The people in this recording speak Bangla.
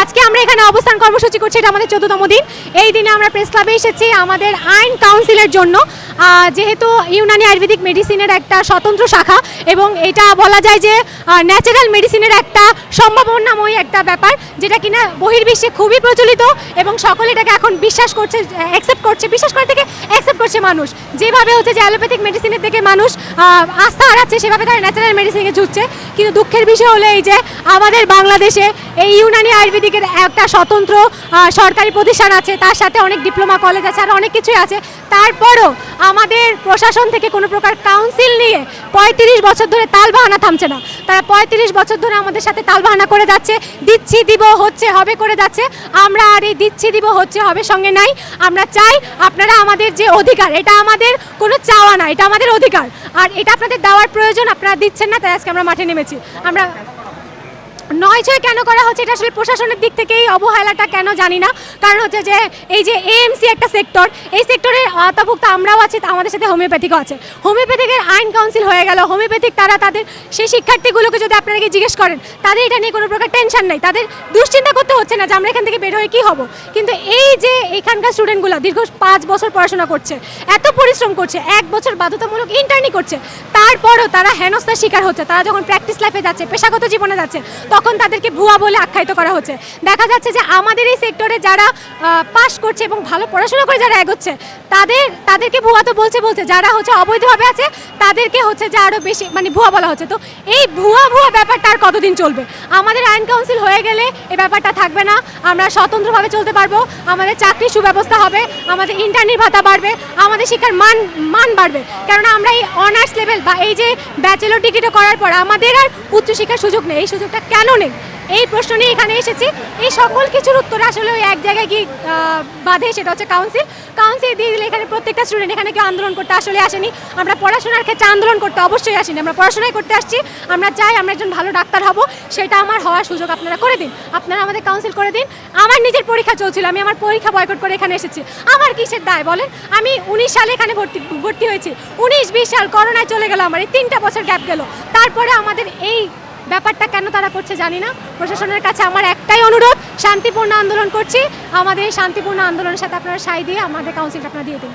আজকে আমরা এখানে অবস্থান কর্মসূচি করছি, এটা আমাদের চোদ্দতম দিন। এই দিনে আমরা প্রেস ক্লাবে এসেছি আমাদের আইন কাউন্সিলের জন্য। যেহেতু ইউনানি আয়ুর্বেদিক মেডিসিনের একটা স্বতন্ত্র শাখা এবং এটা বলা যায় যে ন্যাচারাল মেডিসিনের একটা সম্ভাবনাময় একটা ব্যাপার, যেটা কিনা বহির্বিশ্বে খুবই প্রচলিত এবং সকলে এটাকে এখন বিশ্বাস করছে অ্যাকসেপ্ট করছে, বিশ্বাস করে থেকে অ্যাকসেপ্ট করছে মানুষ। যেভাবে হচ্ছে যে অ্যালোপ্যাথিক মেডিসিনের থেকে মানুষ আস্থা হারাচ্ছে, সেভাবে তারা ন্যাচারাল মেডিসিনে ঝুঁকছে। কিন্তু দুঃখের বিষয় হলো এই যে আমাদের বাংলাদেশে এই ইউনানি আয়ুর্বেদিকের একটা স্বতন্ত্র সরকারি প্রতিষ্ঠান আছে, তার সাথে অনেক ডিপ্লোমা কলেজ আছে, আর অনেক কিছুই আছে। তারপরও আমাদের প্রশাসন থেকে কোনো প্রকার কাউন্সিল নিয়ে পঁয়ত্রিশ বছর ধরে তাল বাহানা থামছে না। তারা পঁয়ত্রিশ বছর ধরে আমাদের সাথে তাল বাহানা করে যাচ্ছে, দিচ্ছি, দিব, হচ্ছে, হবে করে যাচ্ছে। আমরা আর এই দিচ্ছি, দিব, হচ্ছে, হবে সঙ্গে নাই। আমরা চাই আপনারা আমাদের যে অধিকার, এটা আমাদের কোনো চাওয়া না, এটা আমাদের অধিকার। আর এটা আপনাদের দেওয়ার প্রয়োজন, আপনারা দিচ্ছেন না, তাই আজকে আমরা মাঠে নেমেছি। আমরা নয় ছয় কেন করা হচ্ছে? এটা আসলে প্রশাসনের দিক থেকেই অবহেলাটা কেন জানি না। কারণ হচ্ছে যে, এই যে এএমসি একটা সেক্টর এই সেক্টরের আওতাভুক্ত আমরাও আছি, আমাদের সাথে হোমিওপ্যাথিকও আছে। হোমিওপ্যাথিকের আইন কাউন্সিল হয়ে গেল। হোমিওপ্যাথিক তারা তাদের সেই শিক্ষার্থীগুলোকে যদি আপনারা জিজ্ঞেস করেন, তাদের এটা নিয়ে কোনো প্রকার টেনশন নেই। তাদের দুশ্চিন্তা করতে হচ্ছে না যে, আমরা এখান থেকে বের হয়ে কী হব। কিন্তু এই যে এখানকার স্টুডেন্টগুলো দীর্ঘ পাঁচ বছর পড়াশোনা করছে, এত পরিশ্রম করছে, এক বছর বাধ্যতামূলক ইন্টার্নি করছে, তারপরও তারা হেনস্থার শিকার হচ্ছে। তারা যখন প্র্যাকটিস লাইফে যাচ্ছে, পেশাগত জীবনে যাচ্ছে তখন তাদেরকে ভুয়া বলে আখ্যায়িত করা হচ্ছে। দেখা যাচ্ছে যে আমাদের এই সেক্টরে যারা পাশ করছে এবং ভালো পড়াশোনা করে যারা এগোচ্ছে, তাদের, তাদেরকে ভুয়া তো বলছে বলছে, যারা হচ্ছে অবৈধভাবে আছে, তাদেরকে হচ্ছে যে আরও বেশি মানে ভুয়া বলা হচ্ছে। তো এই ভুয়া ভুয়া ব্যাপারটা আর কতদিন চলবে? আমাদের আইন কাউন্সিল হয়ে গেলে এই ব্যাপারটা থাকবে না। আমরা স্বতন্ত্রভাবে চলতে পারব। আমাদের চাকরির সুব্যবস্থা হবে। আমাদের ইন্টারনেট ভাতা বাড়বে। আমাদের শিক্ষার মান মান বাড়বে। কেননা আমরা এই অনার্স লেভেল বা এই যে ব্যাচেলর ডিগ্রিটা করার পর আমাদের আর উচ্চশিক্ষার সুযোগ নেই। এই সুযোগটা কেন নেই? এই প্রশ্ন নিয়ে এখানে এসেছি। এই সকল কিছুর উত্তর আসলে ওই এক জায়গায় গিয়ে বাঁধে সেটা হচ্ছে কাউন্সিল কাউন্সিল দিয়ে দিলে এখানে প্রত্যেকটা স্টুডেন্ট এখানে কেউ আন্দোলন করতে আসলে আসেনি। আমরা পড়াশোনার ক্ষেত্রে আন্দোলন করতে অবশ্যই আসিনি। আমরা পড়াশোনাই করতে আসছি। আমরা চাই আমরা একজন ভালো ডাক্তার হব। সেটা আমার হওয়ার সুযোগ আপনারা করে দিন। আপনারা আমাদের কাউন্সিল করে দিন। আমার নিজের পরীক্ষা চলছিল। আমি আমার পরীক্ষা বয়কট করে এখানে এসেছি। আমার কিসের দায় বলেন? আমি উনিশ সালে এখানে ভর্তি ভর্তি হয়েছি। উনিশ, বিশ সাল করোনায় চলে গেল আমার। এই তিনটা বছর গ্যাপ গেল। তারপরে আমাদের এই ব্যাপারটা কেন তারা করছে জানি না। প্রশাসনের কাছে আমার একটাই অনুরোধ, শান্তিপূর্ণ আন্দোলন করছি। আমাদের শান্তিপূর্ণ আন্দোলনের সাথে আপনারা সাই দিয়ে আমাদের কাউন্সিলটা আপনারা দিয়ে দিন।